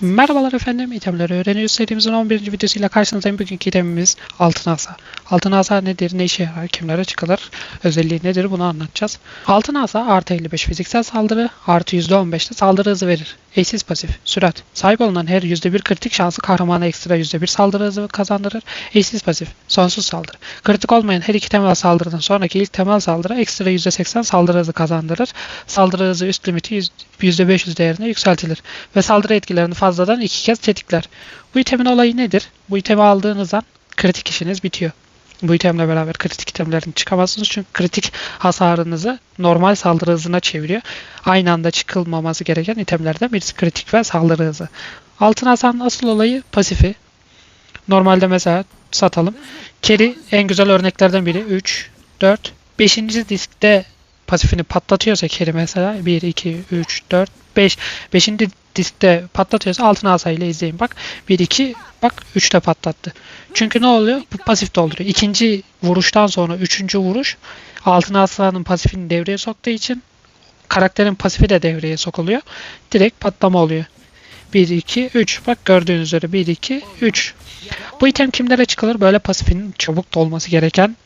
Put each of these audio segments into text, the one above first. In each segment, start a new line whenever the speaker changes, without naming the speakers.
Merhabalar efendim, itemleri öğreniyoruz serimizin 11. videosuyla karşınızdayım. Bugünkü itemimiz altın asa. Altın asa nedir, ne işe yarar, kimlere çıkılır, özelliği nedir bunu anlatacağız. Altın asa artı 55 fiziksel saldırı, artı %15 de saldırı hızı verir. Eşsiz pasif, sürat. Sahip olunan her %1 kritik şansı kahramana ekstra %1 saldırı hızı kazandırır. Eşsiz pasif, sonsuz saldırı. Kritik olmayan her iki temel saldırıdan sonraki ilk temel saldırı ekstra %80 saldırı hızı kazandırır. Saldırı hızı üst limiti %500 değerine yükseltilir ve saldırı etkilerini fazladan iki kez tetikler. Bu itemin olayı nedir? Bu itemi aldığınız an kritik işiniz bitiyor. Bu itemle beraber kritik itemlerini çıkamazsınız çünkü kritik hasarınızı normal saldırı hızına çeviriyor. Aynı anda çıkılmaması gereken itemlerden birisi kritik ve saldırı hızı. Altın hasanın asıl olayı pasifi. Normalde mesela satalım. Keri en güzel örneklerden biri. 3, 4, 5. diskte pasifini patlatıyorsa Keri mesela 1, 2, 3, 4, 5. 5. diskte patlatıyorsa altın asayla izleyin bak. 1, 2, bak 3'te patlattı. Çünkü ne oluyor? Bu pasif dolduruyor. İkinci vuruştan sonra üçüncü vuruş altın asanın pasifini devreye soktuğu için karakterin pasifi de devreye sokuluyor. Direkt patlama oluyor. 1, 2, 3. Bak gördüğünüz üzere 1, 2, 3. Bu item kimlere çıkılır? Böyle pasifinin çabuk dolması gereken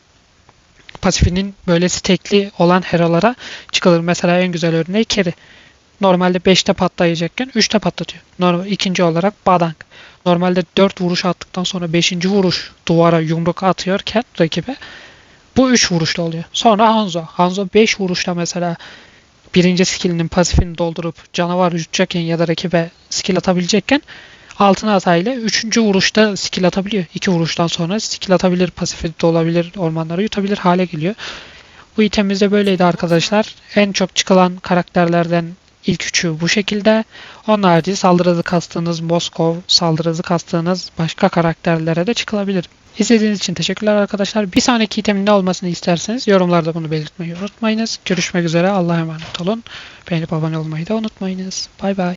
pasifinin böyle stekli olan hero'lara çıkılır. Mesela en güzel örneği Keri. Normalde 5'te patlayacakken 3'te patlatıyor. Normal, ikinci olarak Badang. Normalde 4 vuruş attıktan sonra 5. vuruş duvara yumruk atıyorken rakibe bu 3 vuruşta oluyor. Sonra Hanzo. Hanzo 5 vuruşta mesela birinci skillinin pasifini doldurup canavar yutacakken ya da rakibe skill atabilecekken altın hatayla 3. vuruşta skill atabiliyor. 2 vuruştan sonra skill atabilir, pasifi dolabilir, ormanları yutabilir hale geliyor. Bu itemimiz de böyleydi arkadaşlar. En çok çıkılan karakterlerden ilk üçü bu şekilde. Onun harici saldırı hızı kastığınız Moskov, saldırı hızı kastığınız başka karakterlere de çıkılabilir. İzlediğiniz için teşekkürler arkadaşlar. Bir sonraki itemin ne olmasını isterseniz yorumlarda bunu belirtmeyi unutmayınız. Görüşmek üzere. Allah'a emanet olun. Beğenip abone olmayı da unutmayınız. Bay bay.